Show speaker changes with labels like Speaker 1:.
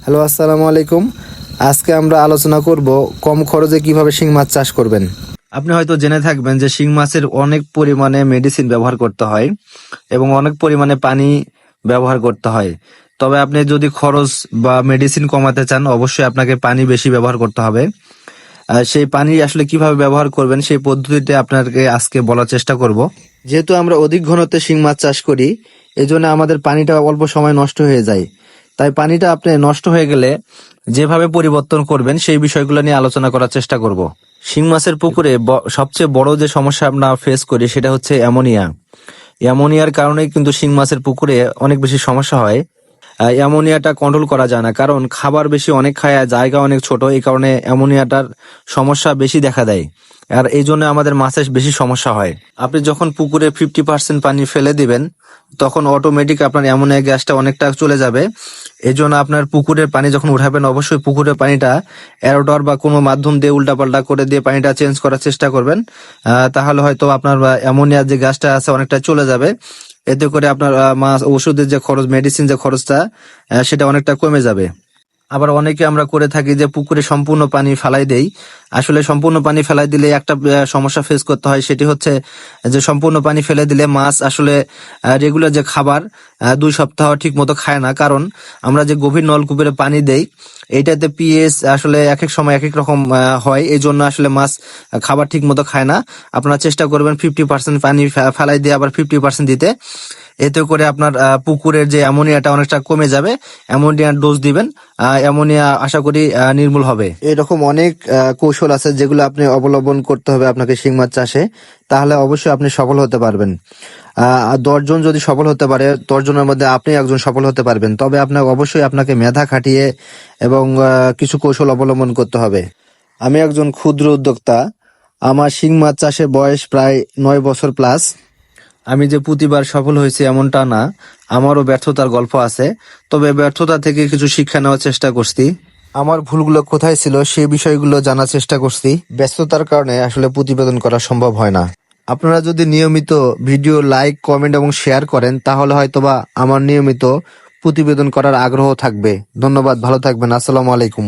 Speaker 1: Hello, আসসালামু আলাইকুম। আজকে আমরা আলোচনা করব কম খরচে কীভাবে শিং মাছ চাষ করবেন। আপনি হয়তো জেনে থাকবেন যে শিং মাছের অনেক পরিমাণে মেডিসিন ব্যবহার করতে হয় এবং অনেক পরিমাণে পানি ব্যবহার করতে হয়। তবে আপনি যদি খরচ বা মেডিসিন কমাতে চান, অবশ্যই আপনাকে পানি বেশি ব্যবহার করতে হবে। সেই পানি আসলে কীভাবে ব্যবহার করবেন সেই পদ্ধতিতে আপনাকে আজকে বলার চেষ্টা করব। যেহেতু আমরা অধিক ঘনত্বে শিং মাছ চাষ করি এই আমাদের পানিটা অল্প সময় নষ্ট হয়ে যায়। তাই পানিটা আপনি নষ্ট হয়ে গেলে যেভাবে পরিবর্তন করবেন, সেই বিষয়গুলো নিয়ে আলোচনা করার চেষ্টা করব। শিং মাছের পুকুরে সবচেয়ে বড় যে সমস্যা আমরা ফেস করি সেটা হচ্ছে অ্যামোনিয়া। অ্যামোনিয়ার কারণে কিন্তু শিং মাছের পুকুরে অনেক বেশি সমস্যা হয়। অ্যামোনিয়াটা কন্ট্রোল করা যায় না। কারণ খাবার বেশি অনেক খায় জায়গা অনেক ছোট, এই কারণে অ্যামোনিয়াটার সমস্যা বেশি দেখা দেয়। আর এই জন্য আমাদের মাছের বেশি সমস্যা হয়। আপনি যখন পুকুরে ফিফটি পার্সেন্ট পানি ফেলে দিবেন, তখন অটোমেটিক আপনার অ্যামোনিয়া গ্যাসটা অনেকটা চলে যাবে। এই জন্য আপনার পুকুরের পানি যখন উঠাবেন, অবশ্যই পুকুরের পানিটা অ্যারোডর বা কোনো মাধ্যম দিয়ে উল্টাপাল্টা করে দিয়ে পানিটা চেঞ্জ করার চেষ্টা করবেন। তাহলে হয়তো আপনার অ্যামোনিয়ার যে গ্যাসটা আছে অনেকটা চলে যাবে। এতে করে আপনার মা ওষুধের যে খরচ মেডিসিন যে খরচটা সেটা অনেকটা কমে যাবে। আবার অনেকে আমরা করে থাকি যে পুকুরে সম্পূর্ণ পানি ফেলাই দেই। আসলে সম্পূর্ণ পানি ফেলাই দিলে একটা সমস্যা ফেস করতে হয়, সেটি হচ্ছে যে সম্পূর্ণ পানি ফেলে দিলে মাছ আসলে রেগুলার যে খাবার দুই সপ্তাহ ঠিক মতো খায় না। কারণ আমরা যে গভীর নলকূপের পানি দেই এইটাতে পিএস আসলে এক এক সময় এক এক রকম হয়। এই জন্য আসলে মাছ খাবার ঠিক মতো খায় না। আপনারা চেষ্টা করবেন ফিফটি পার্সেন্ট পানি ফেলাই দিয়ে আবার ফিফটি পার্সেন্ট দিতে। এতে করে আপনার পুকুরের যে অ্যামোনিয়াটা অনেকটা কমে যাবে অ্যামোনিয়ার ডোজ দিবেন অ্যামোনিয়া আশা করি নির্মূল হবে। এরকম অনেক কৌশল আছে যেগুলো আপনি অবলম্বন করতে হবে আপনাকে শিং মাছ চাষে, তাহলে অবশ্যই আপনি সফল হতে পারবেন। দশজন যদি সফল হতে পারে, দশজনের মধ্যে আপনি একজন সফল হতে পারবেন। তবে আপনাকে অবশ্যই আপনাকে মেধা খাটিয়ে এবং কিছু কৌশল অবলম্বন করতে হবে। আমি একজন ক্ষুদ্র উদ্যোক্তা। আমার শিং মাছ চাষের বয়স প্রায় নয় বছর প্লাস আমি যে প্রতিবার সফল হয়েছি এমনটা না, আমারও ব্যর্থতার গল্প আছে, তবে ব্যর্থতা থেকে কিছু শিক্ষা নেওয়ার চেষ্টা করছি। আমার ভুলগুলো কোথায় ছিল সেই বিষয়গুলো জানার চেষ্টা করছি। ব্যস্ততার কারণে আসলে প্রতিবেদন করা সম্ভব হয় না। আপনারা যদি নিয়মিত ভিডিও লাইক, কমেন্ট এবং শেয়ার করেন, তাহলে হয়তোবা আমার নিয়মিত প্রতিবেদন করার আগ্রহ থাকবে। ধন্যবাদ, ভালো থাকবেন, আসসালামু আলাইকুম।